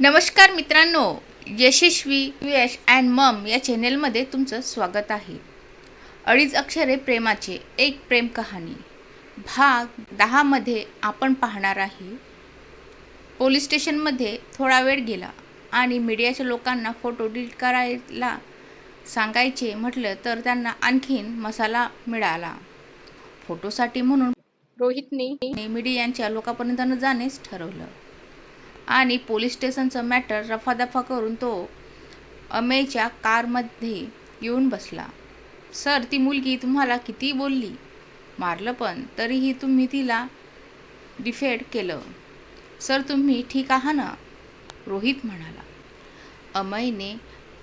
नमस्कार मित्रांनो यशस्वी यश अँड मम या चॅनेलमध्ये तुमचं स्वागत आहे. अडीच अक्षरे प्रेमाचे एक प्रेम कहाणी. भाग दहामध्ये आपण पाहणार आहे पोलीस स्टेशनमध्ये थोडा वेळ गेला आणि मीडियाच्या लोकांना फोटो डिलीट करायला सांगायचे म्हटलं तर त्यांना आणखीन मसाला मिळाला. फोटोसाठी म्हणून रोहितने मीडियाच्या लोकांपर्यंत न जाणेच ठरवलं. आणि पोलीस स्टेशनचं मॅटर रफादफा करून तो अमेच्या कारमध्ये येऊन बसला. सर ती मुलगी तुम्हाला किती बोलली? मारलं पण तरीही तुम्ही तिला डिफेड केलं. सर तुम्ही ठीक आहात ना? रोहित म्हणाला. अमयने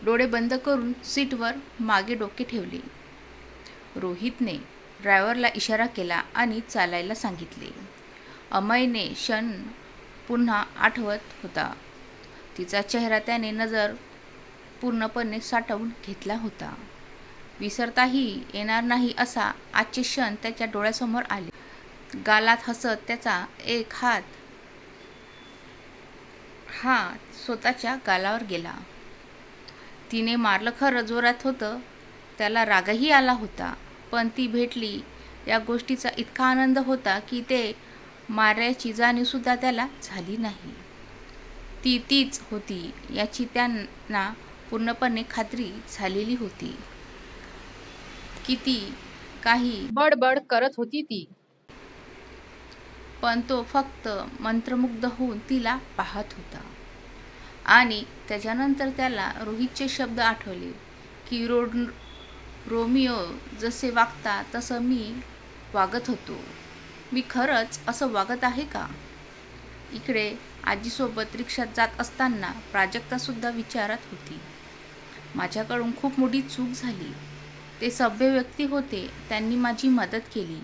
डोळे बंद करून सीटवर मागे डोके ठेवले. रोहितने ड्रायव्हरला इशारा केला आणि चालायला सांगितले. अमयने क्षण पुन्हा आठवत होता. तिचा चेहरा त्याने नजर पूर्णपणे साठवून घेतला होता. विसरताही येणार नाही असा आजचे क्षण त्याच्या डोळ्यासमोर आले. गालात हसत त्याचा एक हात हा स्वतःच्या गालावर गेला. तिने मारलं खरं जोरात होतं त्याला रागही आला होता. पण ती भेटली. या गोष्टीचा इतका आनंद होता की ते मारण्याची जाणीवसुद्धा त्याला झाली नाही. ती तीच होती याची त्यांना पूर्णपणे खात्री झालेली होती. किती काही बडबड करत होती ती. पण तो फक्त मंत्रमुग्ध होऊन तिला पाहत होता. आणि त्याच्यानंतर त्याला रोहितचे शब्द आठवले की रोड रोमिओ जसे वागता तसं मी वागत होतो. मी खरंच असं वागत आहे का? इकडे आजीसोबत रिक्षात जात असताना प्राजक्तासुद्धा विचारत होती. माझ्याकडून खूप मोठी चूक झाली. ते सभ्य व्यक्ती होते त्यांनी माझी मदत केली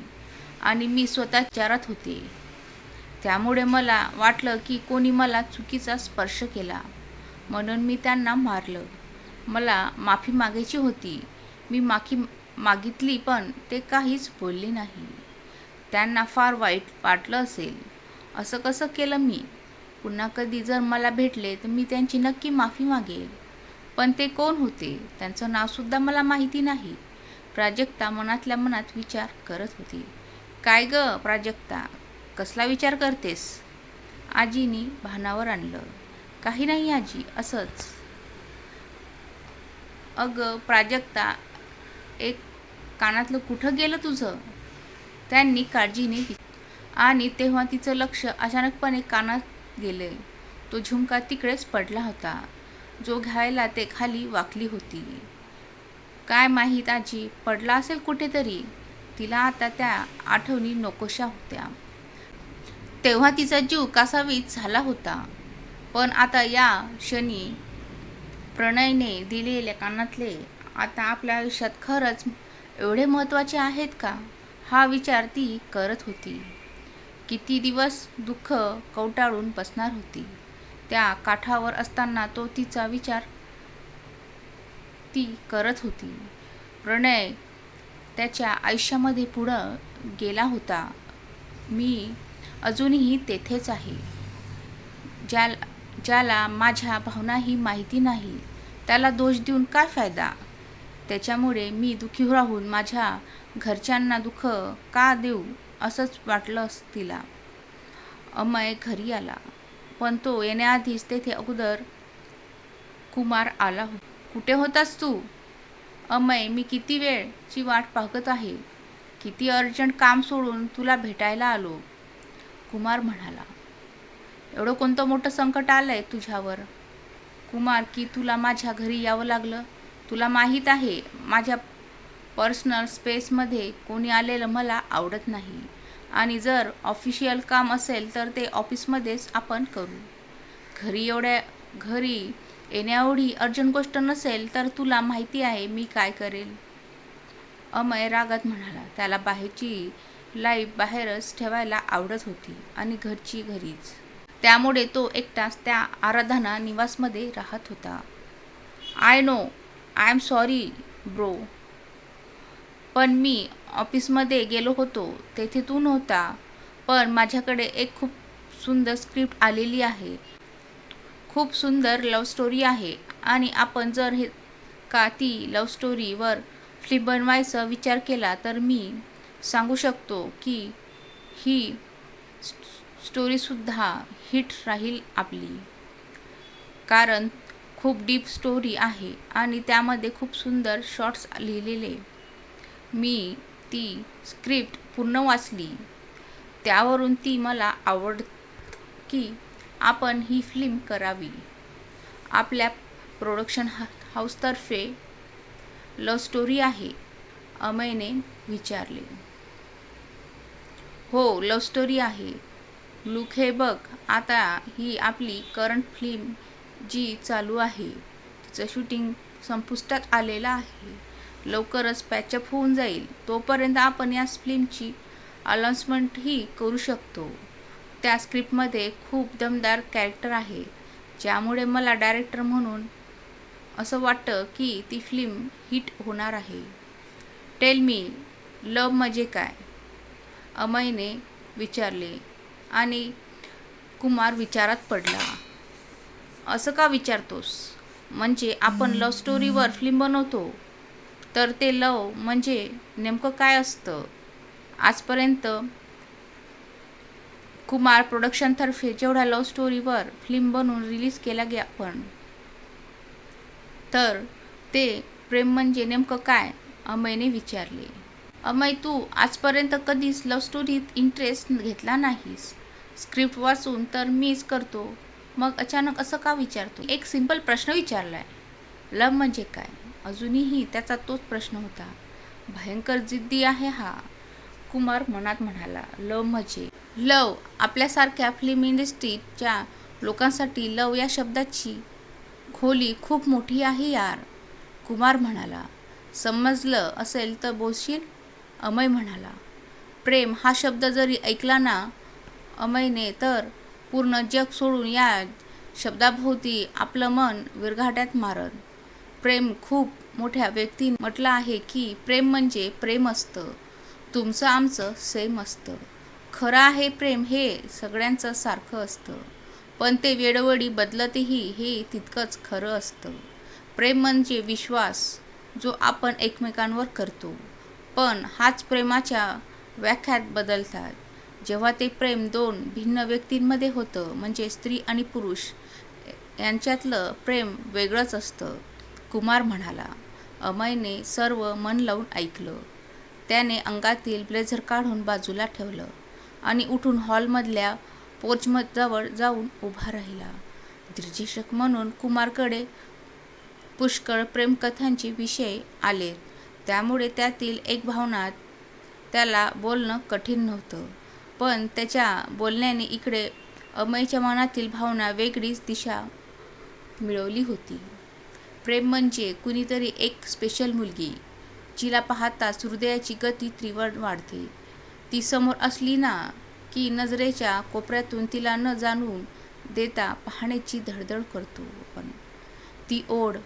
आणि मी स्वतः विचारत होते. त्यामुळे मला वाटलं की कोणी मला चुकीचा स्पर्श केला. म्हणून मी त्यांना मारलं. मला माफी मागायची होती. मी माफी मागितली पण ते काहीच बोलले नाही. त्यांना फार वाईट वाटलं असेल. असं कसं केलं मी? पुन्हा कधी जर मला भेटले तर मी त्यांची नक्की माफी मागेल. पण ते कोण होते? त्यांचं नावसुद्धा मला माहिती नाही. प्राजक्ता मनातल्या मनात विचार करत होती. काय ग प्राजक्ता? कसला विचार करतेस? आजीनी भानावर आणलं. काही नाही आजी असंच. अगं प्राजक्ता एक कानातलं कुठं गेलं तुझं? त्यांनी काळजीने आणि तेव्हा तिचं लक्ष अचानकपणे कानात गेले. तो झुमका तिकडेच पडला होता. जो घ्यायला ते खाली वाकली होती. काय माहीत आजी पडला असेल कुठेतरी. तिला आता त्या आठवणी नकोशा होत्या. तेव्हा तिचा जीव कासावीस झाला होता. पण आता या क्षणी प्रणयने दिलेल्या कानातले आता आपल्या आयुष्यात खरंच एवढे महत्त्वाचे आहेत का? हा विचार ती करत होती. किती दिवस दुःख कवटाळून बसणार होती. त्या काठावर असताना तो तिचा विचार ती करत होती. प्रणय त्याच्या आयुष्यामध्ये पुढं गेला होता. मी अजूनही तेथेच आहे. ज्या ज्याला माझ्या भावनाही माहिती नाही त्याला दोष देऊन काय फायदा? त्याच्यामुळे मी दुःखी राहून माझ्या घरच्यांना दुःख का देऊ असंच वाटलं तिला. अमय घरी आला पण तो येण्याआधीच तेथे अगोदर कुमार आला हो कुठे होतास तू? अमय मी किती वेळची वाट पाहत आहे. किती अर्जंट काम सोडून तुला भेटायला आलो. कुमार म्हणाला एवढं कोणतं मोठं संकट आलं आहे तुझ्यावर? कुमार की तुला माझ्या घरी यावं लागलं? तुला माहीत आहे माझ्या पर्सनल स्पेसमध्ये कोणी आलेलं मला आवडत नाही. आणि जर ऑफिशियल काम असेल तर ते ऑफिसमध्येच आपण करू. घरी एवढ्या घरी येण्याएवढी अर्जंट गोष्ट नसेल तर तुला माहिती आहे मी काय करेल. अमय रागात म्हणाला. त्याला बाहेरची लाईफ बाहेरच ठेवायला आवडत होती आणि घरची घरीच. त्यामुळे तो एकटाच त्या आराधना निवासमध्ये राहत होता. I know I am sorry bro पण मी ऑफिसमध्ये गेलो होतो तेथे तू नव्हता. पण माझ्याकडे एक खूप सुंदर स्क्रिप्ट आलेली आहे. खूप सुंदर लव स्टोरी आहे. आणि आपण जर हे का ती लव्ह स्टोरीवर फ्लिप बनवायचा विचार केला तर मी सांगू शकतो की ही स्टोरीसुद्धा हिट राहील आपली. कारण खूप डीप स्टोरी आहे आणि त्यामध्ये खूप सुंदर शॉर्ट्स लिहिलेले. मी ती स्क्रिप्ट पूर्ण वाचली. त्यावरून ती मला आवड की आपण ही फिल्म करावी. आपल्या प्रोडक्शन हा हाऊसतर्फे लव स्टोरी आहे अमयने विचारले. हो लव स्टोरी आहे. लुक हे बघ आता ही आपली करंट फिल्म जी चालू आहे तिचं शूटिंग संपुष्टात आलेलं आहे. लवकरच पॅचअप होऊन जाईल. तोपर्यंत आपण या फिल्मची अनाउन्समेंटही करू शकतो. त्या स्क्रिप्टमध्ये खूप दमदार कॅरेक्टर आहे. ज्यामुळे मला डायरेक्टर म्हणून असं वाटतं की ती फिल्म हिट होणार आहे. टेल मी लव म्हणजे काय? अमयने विचारले आणि कुमार विचारात पडला. असं का विचारतोस? म्हणजे आपण लव स्टोरीवर फिल्म बनवतो. तर ते लव म्हणजे नेमकं काय असतं? आजपर्यंत कुमार प्रोडक्शनतर्फे जेवढ्या लव्ह स्टोरीवर फिल्म बनवून रिलीज केल्या गे पण तर ते प्रेम म्हणजे नेमकं काय? अमयने विचारले. अमय तू आजपर्यंत कधीच लव स्टोरीत इंटरेस्ट घेतला नाहीस. स्क्रिप्ट वाचून तर मीच करतो. मग अचानक असं का विचारतो? एक सिंपल प्रश्न विचारलाय. लव म्हणजे काय? अजूनही त्याचा तोच प्रश्न होता. भयंकर जिद्दी आहे हा कुमार मनात म्हणाला. लव म्हणजे? लव? आपल्यासारख्या फिल्म इंडस्ट्रीच्या लोकांसाठी लव या शब्दाची खोली खूप मोठी आहे यार कुमार म्हणाला. समजलं असेल तर बोलशील? अमय म्हणाला. प्रेम हा शब्द जरी ऐकला ना अमयने तर पूर्ण जग सोडून या शब्दाभोवती आपलं मन विरघाट्यात मारत प्रेम खूप मोठ्या व्यक्तीने म्हटलं आहे की प्रेम म्हणजे प्रेम असतं. तुमचं आमचं सेम असतं. खरं आहे प्रेम हे सगळ्यांचं सारखं असतं. पण ते वेळोवेळी बदलतही हे तितकंच खरं असतं. प्रेम म्हणजे विश्वास जो आपण एकमेकांवर करतो. पण हाच प्रेमाच्या व्याख्यात बदलतात. जेव्हा ते प्रेम दोन भिन्न व्यक्तींमध्ये होतं म्हणजे स्त्री आणि पुरुष यांच्यातलं प्रेम वेगळंच असतं. कुमार म्हणाला अमयने सर्व मन लावून ऐकलं. त्याने अंगातील ब्लेझर काढून बाजूला ठेवलं आणि उठून हॉलमधल्या पोर्चजवळ जाऊन उभा राहिला. दिग्दर्शक म्हणून कुमारकडे पुष्कळ प्रेमकथांचे विषय आलेत त्यामुळे त्यातील एक भावना त्याला बोलणं कठीण नव्हतं. पण त्याच्या बोलण्याने इकडे अमयच्या मनातील भावना वेगळीच दिशा मिळवली होती. प्रेम म्हणजे कुणीतरी एक स्पेशल मुलगी जिला पाहताच हृदयाची गती त्रिवळ वाढते. ती समोर असली ना की नजरेच्या कोपऱ्यातून तिला न जाणून देता पाहण्याची धडधड करतो आपण. ती ओढ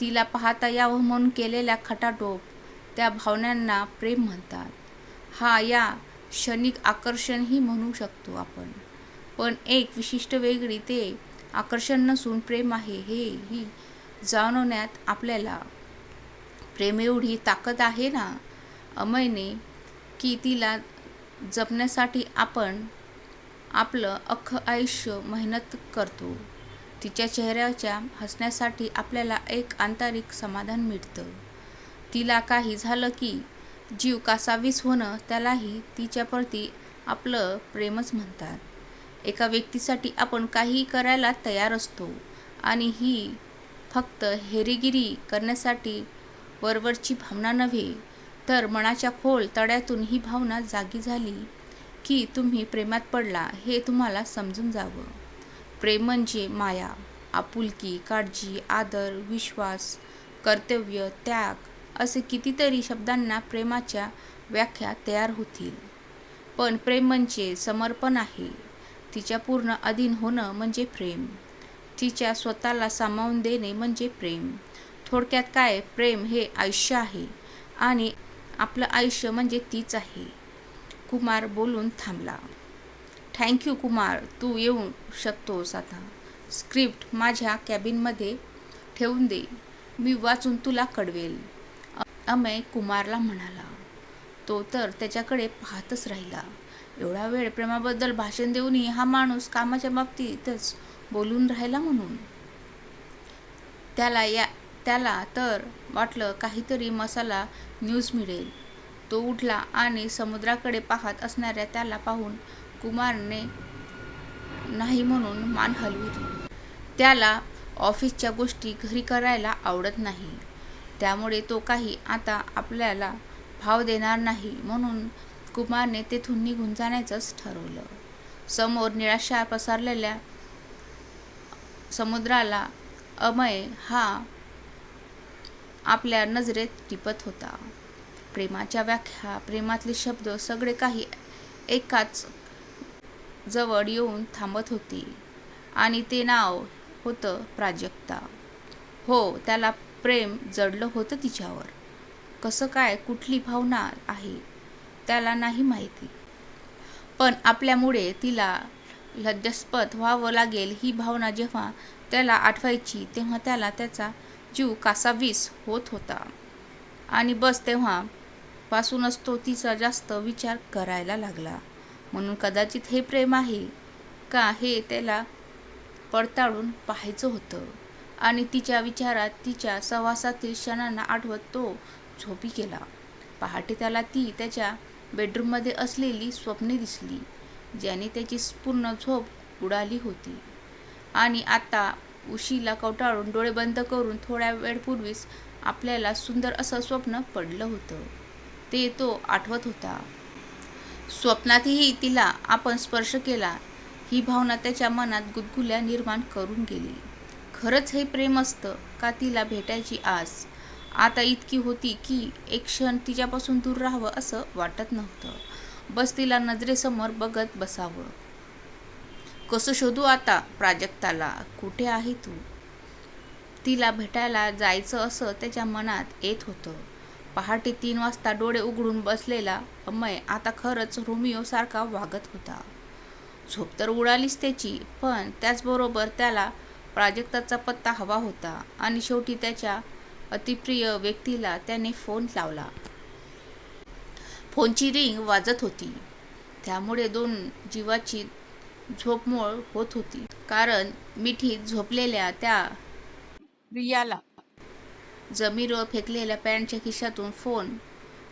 तिला पाहता यावं म्हणून केलेल्या खटाटोप त्या भावनांना प्रेम म्हणतात. हा या क्षणिक आकर्षणही म्हणू शकतो आपण. पण एक विशिष्ट वेगळी ते आकर्षण नसून प्रेम आहे हे ही जाणवण्यात आपल्याला प्रेम एवढी ताकद आहे ना अमयने की तिला जपण्यासाठी आपण आपलं अख्खं आयुष्य मेहनत करतो. तिच्या चेहऱ्याच्या हसण्यासाठी आपल्याला एक आंतरिक समाधान मिळतं. तिला काही झालं की जीव कासावीस होणं त्यालाही तिच्याप्रती आपलं प्रेमच म्हणतात. एका व्यक्तीसाठी आपण काहीही करायला तयार असतो आणि ही फक्त हेरेगिरी करण्यासाठी वरवरची भावना नव्हे तर मनाच्या खोल तळ्यातून ही भावना जागी झाली की तुम्ही प्रेमात पडला हे तुम्हाला समजून जावं. प्रेम म्हणजे माया आपुलकी काळजी आदर विश्वास कर्तव्य त्याग असे कितीतरी शब्दांना प्रेमाच्या व्याख्या तयार होतील. पण प्रेम म्हणजे समर्पण आहे. तिच्या पूर्ण अधीन होणं म्हणजे प्रेम. तिच्या स्वतःला सामावून देणे म्हणजे प्रेम थोडक्यात काय प्रेम हे आयुष्य आहे आणि आपलं आयुष्य म्हणजे तीच आहे कुमार बोलून थांबला थँक्यू कुमार तू येऊ शकतोस आता स्क्रिप्ट माझ्या कॅबिनमध्ये ठेवून दे मी वाचून तुला कळवेल अमय कुमारला म्हणाला तो तर त्याच्याकडे पाहतच राहिला एवढा वेळ प्रेमाबद्दल भाषण देऊनही हा माणूस कामाच्या बाबतीतच बोलून राहिला म्हणून. त्याला या त्याला तर वाटलं काहीतरी मसाला न्यूज मिळेल. तो उठला आणि समुद्राकडे पाहत असणाऱ्या त्याला पाहून कुमारने नाही म्हणून मान हलविली. त्याला ऑफिसच्या गोष्टी घरी करायला आवडत नाही. त्यामुळे तो काही आता आपल्याला भाव देणार नाही म्हणून कुमारने तेथून निघून जाण्याचंच ठरवलं. समोर निराशा पसरलेल्या समुद्राला अमय हा आपल्या नजरेत टिपत होता. प्रेमाच्या व्याख्या प्रेमातले शब्द सगळे काही एकाच जवळ येऊन थांबत होती आणि ते नाव होतं प्राजक्ता. हो त्याला प्रेम जडलं होतं तिच्यावर. कसं काय कुठली भावना आहे त्याला नाही माहिती. पण आपल्यामुळे तिला लज्जास्पद व्हावं लागेल ही भावना जेव्हा त्याला आठवायची तेव्हा त्याला त्याचा जीव कासावीस होत होता. आणि बस तेव्हा पासूनच तो तिचा जास्त विचार करायला लागला. म्हणून कदाचित हे प्रेम आहे का हे त्याला पडताळून पाहायचं होतं. आणि तिच्या विचारात तिच्या सहवासातील क्षणांना आठवत तो झोपी गेला. पहाटे त्याला ती त्याच्या बेडरूममध्ये असलेली स्वप्ने दिसली. ज्याने त्याची पूर्ण झोप उडाली होती. आणि आता उशीला कवटाळून डोळे बंद करून थोड्या वेळपूर्वीच आपल्याला सुंदर असं स्वप्न पडलं होतं. ते तो आठवत होता. स्वप्नातही तिला आपण स्पर्श केला. ही भावना त्याच्या मनात गुदगुल्या निर्माण करून गेली. खरंच हे प्रेम असतं का तिला भेटायची आस? आता इतकी होती की एक क्षण तिच्यापासून दूर राहावं असं वाटत नव्हतं. बस तिला नजरेसमोर बघत बसावं. कसं शोधू आता प्राजक्ताला? कुठे आहे तू? तिला भेटायला जायचं असं त्याच्या मनात येत होतं. पहाटे तीन वाजता डोळे उघडून बसलेला अमय आता खरंच रोमिओ सारखा वागत होता. झोप तर उडालीच त्याची पण त्याचबरोबर त्याला प्राजक्ताचा पत्ता हवा होता आणि शेवटी त्याच्या अतिप्रिय व्यक्तीला त्याने फोन लावला. फोनची रिंग वाजत होती. त्यामुळे दोन जीवाची झोपमोळ होत होती. कारण मिठीत झोपलेल्या त्या प्रियाला जमीरवर फेकलेल्या पॅन्टच्या खिशातून फोन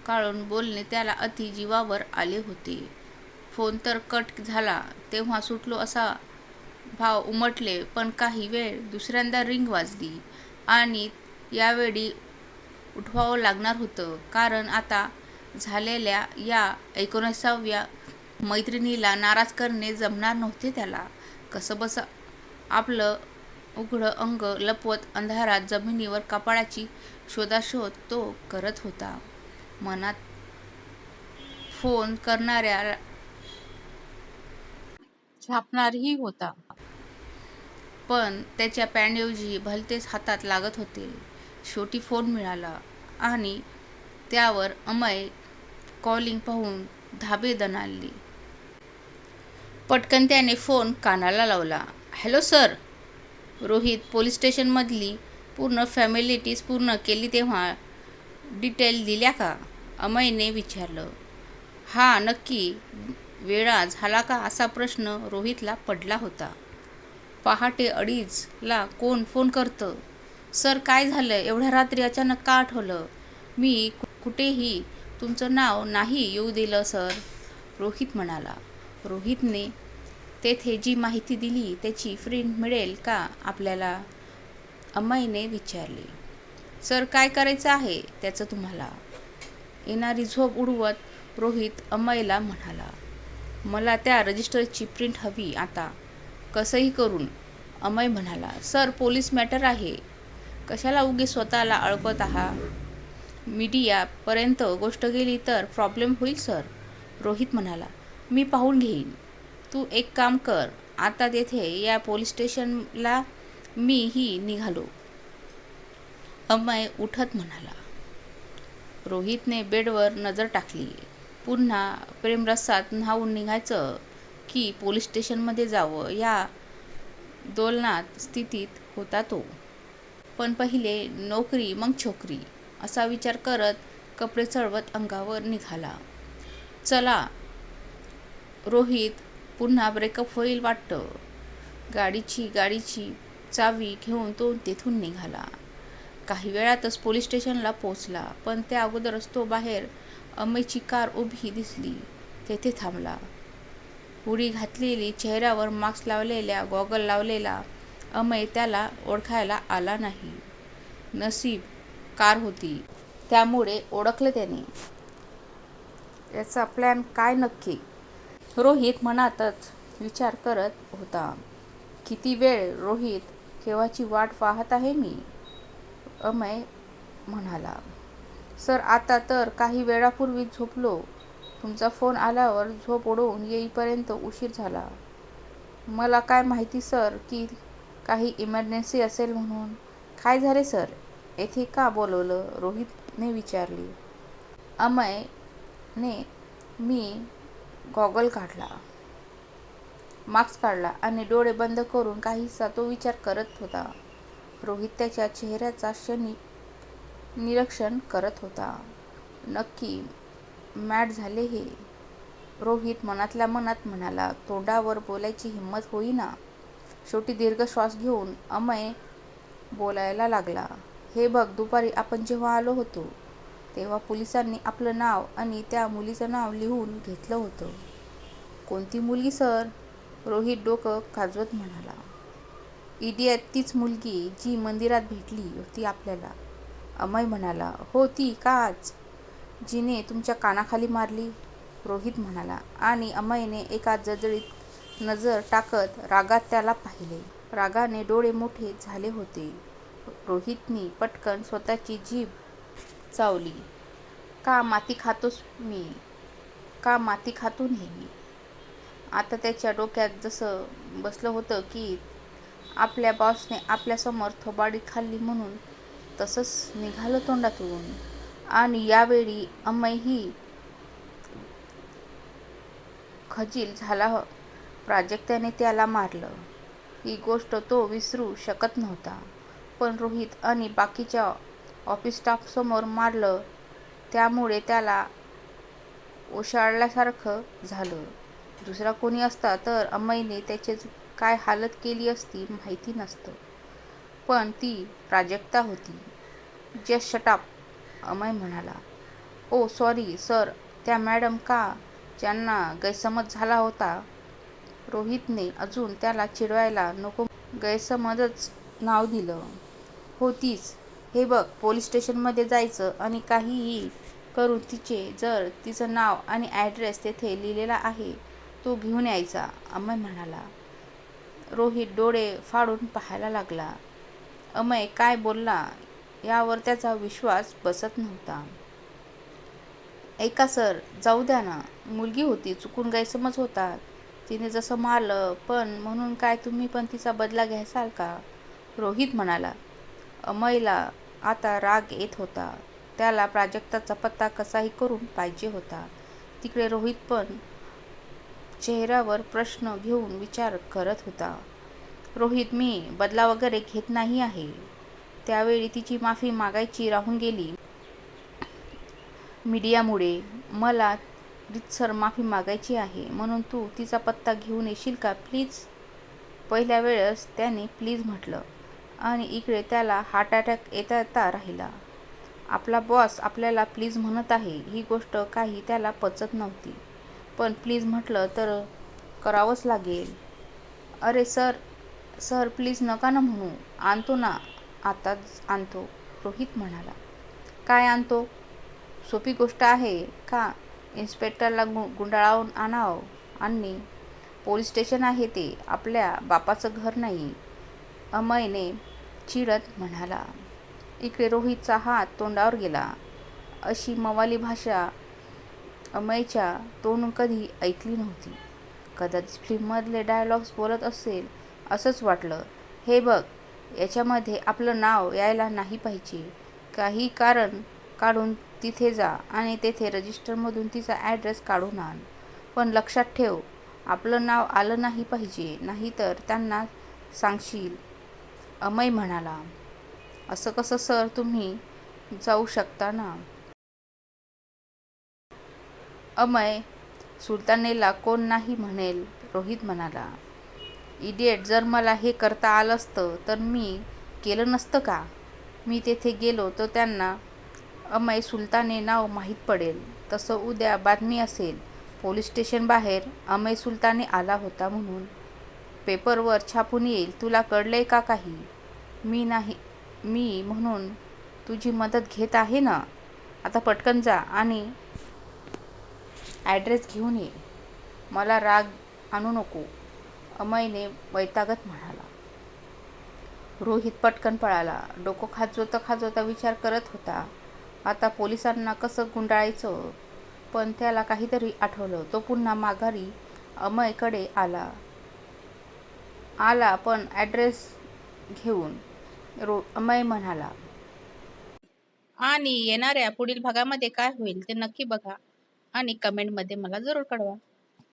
काढून बोलणे त्याला अति जीवावर आले होते. फोन तर कट झाला तेव्हा सुटलो असा भाव उमटले पण काही वेळ दुसऱ्यांदा रिंग वाजली आणि यावेळी उठवावं लागणार होतं. कारण आता झालेल्या या एकोणीसाव्या मैत्रिणीला नाराज करणे जमणार नव्हते त्याला. कसंबसं आपलं उघडं अंग लपवत अंधारात जमिनीवर कपाळाची शोधाशोध तो करत होता. मनात फोन करणाऱ्या छापणारही होता. पण त्याच्या पॅन्टऐवजी भलतेच हातात लागत होते. शेवटी फोन मिळाला आणि त्यावर अमय कॉलिंग पाहून धाबे दणाणले पटकन त्याने फोन कानाला लावला. हॅलो सर रोहित पोलीस स्टेशनमधली पूर्ण फॉर्मॅलिटीज पूर्ण केली तेव्हा डिटेल दिल्या का? अमयने विचारलं. हा नक्की. वेळा झाला का? असा प्रश्न रोहितला पडला होता. पहाटे अडीचला कोण फोन करतं? सर काय झालं? एवढ्या रात्री अचानक का आठवलं? मी कुठेही तुमचं नाव नाही येऊ दिलं सर. रोहित म्हणाला. रोहितने तेथे जी माहिती दिली त्याची प्रिंट मिळेल का? आपल्याला अमाईने विचारले. सर काय करायचं आहे? त्याचं तुम्हाला. येणारी झोप उडवत रोहित अमयला म्हणाला. मला त्या रजिस्टरची प्रिंट हवी आता. कसंही करून. अमय म्हणाला सर पोलीस मॅटर आहे. कशाला उगी स्वतःला अळपत आहात? मीडियापर्यंत गोष्ट गेली तर प्रॉब्लेम होईल सर रोहित म्हणाला मी पाहून घेईन. तू एक काम कर. आता तेथे या पोलीस स्टेशनला मीही निघालो. अमय उठत म्हणाला. रोहितने बेडवर नजर टाकली. पुन्हा प्रेमरसात न्हावून निघायचं की पोलीस स्टेशनमध्ये जावं या दोलनात स्थितीत होता तो. पण पहिले नोकरी मग छोकरी. असा विचार करत कपडे चढवत अंगावर निघाला. चला रोहित पुन्हा ब्रेकअप होईल वाटतं. गाडीची गाडीची चावी घेऊन तो तेथून निघाला. काही वेळातच पोलीस स्टेशनला पोचला. पण त्या अगोदरच तो बाहेर अमयची कार उभी दिसली तेथे थांबला. हुडी घातलेली, चेहऱ्यावर मास्क लावलेला, गॉगल लावलेला अमय त्याला ओळखायला आला नाही. नशीब कार होती. त्यामुळे ओळखले त्याने. याचा प्लॅन काय नक्की? रोहित मनातच विचार करत होता. किती वेळ रोहित, केव्हाची वाट पाहत आहे मी. अमय म्हणाला. सर आता तर काही वेळापूर्वीच झोपलो. तुमचा फोन आल्यावर झोप उडवून येईपर्यंत उशीर झाला. मला काय माहिती सर की काही इमर्जन्सी असेल म्हणून. काय झाले सर? येथे का बोलावलं? रोहितने विचारले. अमयने मी गॉगल काढला, मास्क काढला आणि डोळे बंद करून काहीसा तो विचार करत होता. रोहित त्याच्या चेहऱ्याचा क्षणिक निरीक्षण करत होता. नक्की मॅड झाले हे? रोहित मनातल्या मनात म्हणाला. तोंडावर बोलायची हिंमत होईना. शेवटी दीर्घ श्वास घेऊन अमय बोलायला लागला. हे बघ दुपारी आपण जेव्हा आलो होतो, तेव्हा पोलिसांनी आपलं नाव आणि त्या मुलीचं नाव लिहून घेतलं होतं. कोणती मुलगी सर? रोहित डोकं खाजवत म्हणाला. इडियट तीच मुलगी जी मंदिरात भेटली होती आपल्याला. अमय म्हणाला. हो ती काच? जिने तुमच्या कानाखाली मारली? रोहित म्हणाला. आणि अमयने एका जळजळीत नजर टाकत रागात त्याला पाहिले. रागाने डोळे मोठे झाले होते. रोहितने पटकन स्वतःची जीभ चावली. का माती खातोस मी? का माती खातो नेहमी? आता त्याच्या डोक्यात जसं बसलं होतं की आपल्या बॉसने आपल्यासमोर थोबाडी खाल्ली म्हणून तसंच निघालं तोंडातून. आणि यावेळी अमयही खजील झाला प्राजक्ताने त्याला मारलं, ही गोष्ट तो विसरू शकत नव्हता. पण रोहित आणि बाकीच्या ऑफिस स्टाफसमोर मारलं त्यामुळे त्याला ओशाळल्यासारखं झालं. दुसरा कोणी असता तर अमयने त्याची काय हालत केली असती माहिती नसतं. पण ती प्राजक्ता होती. जस्ट शट अप अमय म्हणाला. ओह सॉरी सर त्या मॅडम का ज्यांना गैरसमज झाला होता? रोहितने अजून त्याला चिडवायला नको म्हणून नाव दिलं. होतीच हे बघ पोलीस स्टेशनमध्ये जायचं आणि काहीही करून तिचे जर तिचं नाव आणि ॲड्रेस तेथे लिहिलेला आहे तो घेऊन यायचा अमय म्हणाला. रोहित डोळे फाडून पाहायला लागला. अमय काय बोलला यावर त्याचा विश्वास बसत नव्हता. ऐका सर जाऊ द्या ना. मुलगी होती. चुकून गैरसमज होता. तिने जसं मारलं पण म्हणून काय तुम्ही पण तिचा बदला घ्याल का? रोहित म्हणाला. अमयला आता राग येत होता. त्याला प्राजक्ताचा पत्ता कसाही करून पाहिजे होता. तिकडे रोहित पण चेहऱ्यावर प्रश्न घेऊन विचार करत होता. रोहित मी बदला वगैरे घेत नाही आहे. त्यावेळी तिची माफी मागायची राहून गेली मीडियामुळे. मला रीतसर माफी मागायची आहे. म्हणून तू तिचा पत्ता घेऊन येशील का प्लीज? पहिल्या वेळेस त्याने प्लीज म्हटलं आणि इकडे त्याला हार्ट अटॅक येता येता राहिला. आपला बॉस आपल्याला प्लीज म्हणत आहे ही गोष्ट काही त्याला पचत नव्हती. पण प्लीज म्हटलं तर करावंच लागेल. अरे सर सर प्लीज नका ना म्हणू. आणतो ना आताच आणतो रोहित म्हणाला. काय आणतो? सोपी गोष्ट आहे का इन्स्पेक्टरला गुंडाळून आणणे? पोलीस स्टेशन आहे ते. आपल्या बापाचं घर नाही अमयने चिडत म्हणाला. इकडे रोहितचा हात तोंडावर गेला. अशी मवाली भाषा अमयच्या तोंडून कधी ऐकली नव्हती. कदाचित फिल्ममधले डायलॉग्स बोलत असेल असंच वाटलं. हे बघ याच्यामध्ये आपलं नाव यायला नाही पाहिजे. काही कारण काढून तिथे जा आणि तेथे रजिस्टरमधून तिचा ॲड्रेस काढून आण. पण लक्षात ठेव आपलं नाव आलं नाही पाहिजे नाहीतर त्यांना सांगशील अमय म्हणाला असं कसं सर तुम्ही जाऊ शकता ना? अमय सुलतानेला कोण नाही म्हणेल रोहित म्हणाला इडियट जर मला हे करता आलं असतं तर मी केलं नसतं का? मी तेथे गेलो तर त्यांना अमय सुलताने नाव माहीत पडेल. तसं उद्या बातमी असेल पोलीस स्टेशनबाहेर अमय सुलताने आला होता म्हणून. पेपरवर छापून येईल. तुला कळलंय का काही? मी नाही. मी म्हणून तुझी मदत घेत आहे ना? आता पटकन जा आणि ॲड्रेस घेऊन ये. मला राग आणू नको अमयने वैतागत म्हणाला. रोहित पटकन पळाला. डोकं खाजवता खाजवता विचार करत होता. आता पोलिसांना कसं गुंडाळायचं? पण त्याला काहीतरी आठवलं. तो पुन्हा माघारी अमयकडे आला. आला पण ॲड्रेस घेऊन रो अमय म्हणाला आणि येणाऱ्या पुढील भागामध्ये काय होईल ते नक्की बघा आणि कमेंटमध्ये मला जरूर कळवा.